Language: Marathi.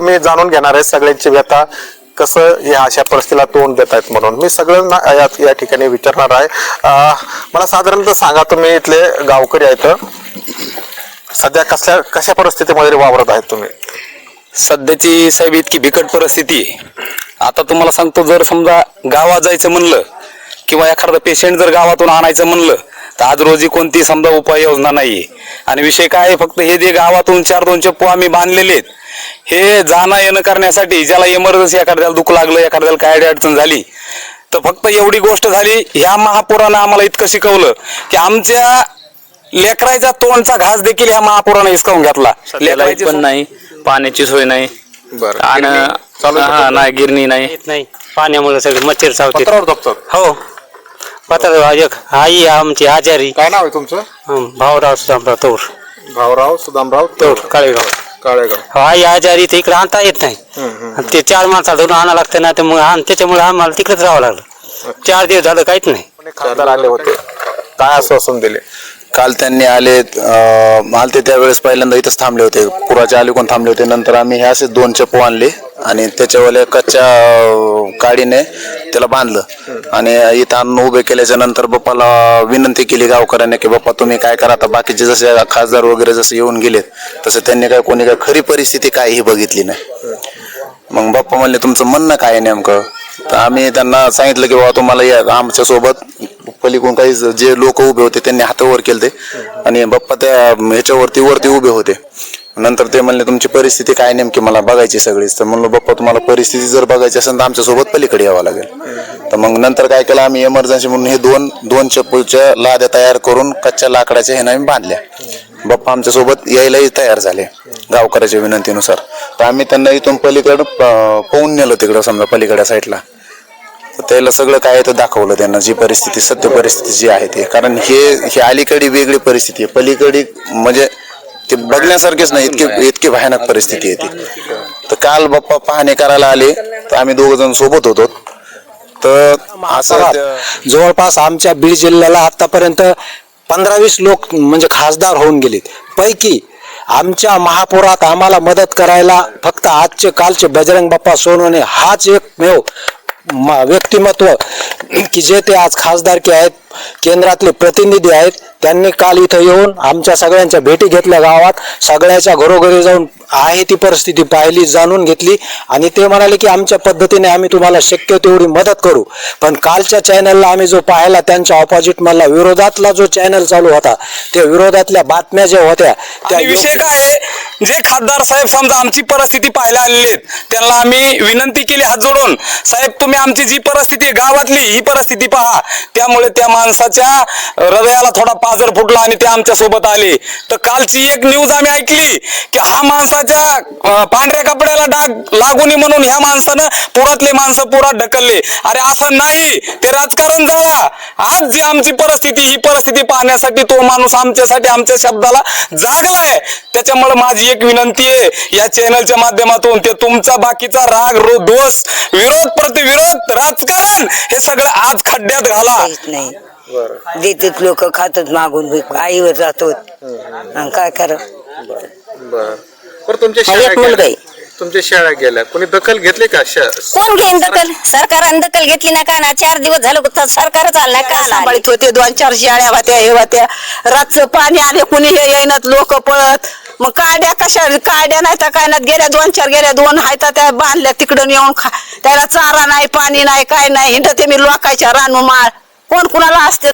मी जाणून घेणार आहे सगळ्यांची व्यथा. कसं या अशा परिस्थितीला तोंड देत आहेत म्हणून. मी सगळ्यांना या या ठिकाणी विचारणार आहे. मला साधारणतः सांगा तुम्ही इथले गावकरी आहेत. सध्या कसल्या कशा परिस्थितीमध्ये वावरत आहेत तुम्ही? सध्याची साहेब इतकी बिकट परिस्थिती आहे. आता तुम्हाला सांगतो जर समजा गावात जायचं म्हणलं किंवा एखादं पेशंट जर गावातून आणायचं म्हणलं तर आज रोजी कोणती समजा उपाययोजना नाहीये. आणि विषय काय आहे फक्त हे जे गावातून चार दोन चप्पू आम्ही बांधलेले आहेत हे जाणं येणं करण्यासाठी ज्याला इमर्जन्सी एखाद्याला दुःख लागलं एखाद्याला काय अडचण झाली तर फक्त एवढी गोष्ट झाली ह्या महापुरानं आम्हाला इतकं शिकवलं की आमच्या लेकराच्या तोंडचा घास देखील ह्या महापुरानं हिसकावून घेतला. पण नाही पाण्याची सोय नाही. बरं. आणि चालू आहे नाही गिरणी नाही. येत नाही. पाण्यामुळे सगळे मच्छर चावते हो. पत्र एक आई आमची आजारी. काय नाव आहे तुमचं? हं, भाऊराव सुद्धा तोर भाऊराव सुदामराव तोर काळेगाव. काळेगाव. हो, आई आजारी इकडे आणता येत नाही. आणि ते चार माणसाला धरून आणावं लागतं ना तर मग आण त्याच्यामुळे आम्हाला तिकडेच राहावं लागलं. चार दिवस झालं काहीच नाही. खासदार आले होते? काय आश्वासन दिले? काल त्यांनी आले अं, आलते त्यावेळेस पहिल्यांदा इथंच थांबले होते. पुराच्या अलीकडून थांबले होते. नंतर आम्ही हे असे दोन चप्पू आणले आणि त्याच्यावाल्या कच्च्या अं, काडीने त्याला बांधलं. आणि इथं आणून उभे केल्याच्यानंतर बाप्पाला विनंती केली गावकऱ्यांनी की बाप्पा तुम्ही काय करा आता? बाकीचे जसे खासदार वगैरे जसे येऊन गेलेत तसे त्यांनी काय कोणी काय खरी परिस्थिती काय ही बघितली नाही. मग बाप्पा म्हणले तुमचं म्हणणं काय आहे नेमकं? तर आम्ही त्यांना सांगितलं की बाबा तुम्हाला या आमच्यासोबत पलीकडून काही जे लोक उभे होते त्यांनी हातावर केले आणि बाप्पा त्या ह्याच्यावरती वरती उभे होते. नंतर ते म्हणले तुमची परिस्थिती काय नेमकी मला बघायची सगळीच. तर म्हणलो बाप्पा तुम्हाला परिस्थिती जर बघायची असेल तर आमच्यासोबत पलीकडे यावं लागेल. तर मग नंतर काय केलं आम्ही इमर्जन्सी म्हणून हे दोन दोन चप्पलच्या लाद्या तयार करून कच्च्या लाकडाच्या ह्यानं आम्ही बांधल्या. बाप्पा आमच्यासोबत यायलाही तयार झाले गावकऱ्याच्या विनंतीनुसार. तर आम्ही त्यांना इथून पलीकडं प- नेलो तिकडं समजा पलीकडच्या साईडला तर त्याला सगळं काय आहे ते दाखवलं त्यांना जी परिस्थिती सत्य परिस्थिती जी आहे ते. कारण हे हे अलीकडे वेगळी परिस्थिती आहे. पलीकडे म्हणजे ते बघण्यासारखेच नाही इतकी इतकी भयानक परिस्थिती आहे ती. तर काल बाप्पा पाहणी करायला आले तर आम्ही दोघ जण सोबत होतो. तर असं जवळपास आमच्या बीड जिल्ह्याला आतापर्यंत पंधरा वीस लोक म्हणजे खासदार होऊन गेलेत. पैकी आमच्या महापुरात आम्हाला मदत करायला फक्त आजचे कालचे बजरंग बाप्पा सोनवणे हाच एकमेव व्यक्तिमत्व की जे ते आज खासदारकी आहेत केंद्रातले प्रतिनिधी आहेत त्यांनी काल इथं येऊन आमच्या सगळ्यांच्या भेटी घेतल्या गावात. सगळ्याच्या घरोघरी जाऊन आहे ती परिस्थिती पाहिली जाणून घेतली आणि ते म्हणाले की आमच्या पद्धतीने आम्ही तुम्हाला शक्य तेवढी मदत करू. पण कालच्या चॅनलला आम्ही जो पाहिला त्यांच्या ऑपोजिट मधला विरोधातला जो चॅनल चालू होता त्या विरोधातल्या बातम्या ज्या होत्या त्या विषय काय आहे? जे खासदार साहेब समजा आमची परिस्थिती पाहायला आलेले आहेत त्यांना आम्ही विनंती केली हात जोडून साहेब तुम्ही आमची जी परिस्थिती गावातली ही परिस्थिती पहा. त्यामुळे त्या माणसाच्या हृदयाला थोडा पाजर फुटला आणि ते आमच्यासोबत आले. तर कालची एक न्यूज आम्ही ऐकली की हा माणसाच्या अं, पांढऱ्या कपड्याला डाग लागू नये म्हणून ह्या माणसानं पुरातले माणसं पुरात ढकलले. अरे असं नाही ते राजकारण झाला आज जी आमची परिस्थिती ही परिस्थिती पाहण्यासाठी तो माणूस आमच्यासाठी आमच्या शब्दाला जागलाय. त्याच्यामुळे माझी एक विनंती आहे या चॅनलच्या माध्यमातून ते तुमचा बाकीचा राग रो दोष विरोध प्रतिविरोध राजकारण हे सगळं आज खड्ड्यात घाला. नाही. देतात लोक खातात मागून आईवर जातो आणि काय करा बर. बरं तुमच्या हा, शाळा एक मुलगा गेल्या आहे. तुमच्या शाळा गेल्या. कोणी दखल घेतली का? शा- कोण घेईन दखल? सरकारने दखल घेतली ना का ना? चार दिवस झालं तर सरकारच आलं नाही का आलं? सांभाळीत होते दोन चार शाळ्या होत्या हे होत्या. रातचं पाणी आले कुणी हे येईनात लोक पळत. मग काड्या कशा काड्या नाही तर काय नाही. गेल्या दोन चार गेल्या दोन आहेत त्या बांधल्या तिकडून येऊन खा त्याला चारा नाही पाणी नाही काय नाही. हिंड ते मी लोकायच्या रानू माळ. कोण कुणाला असते?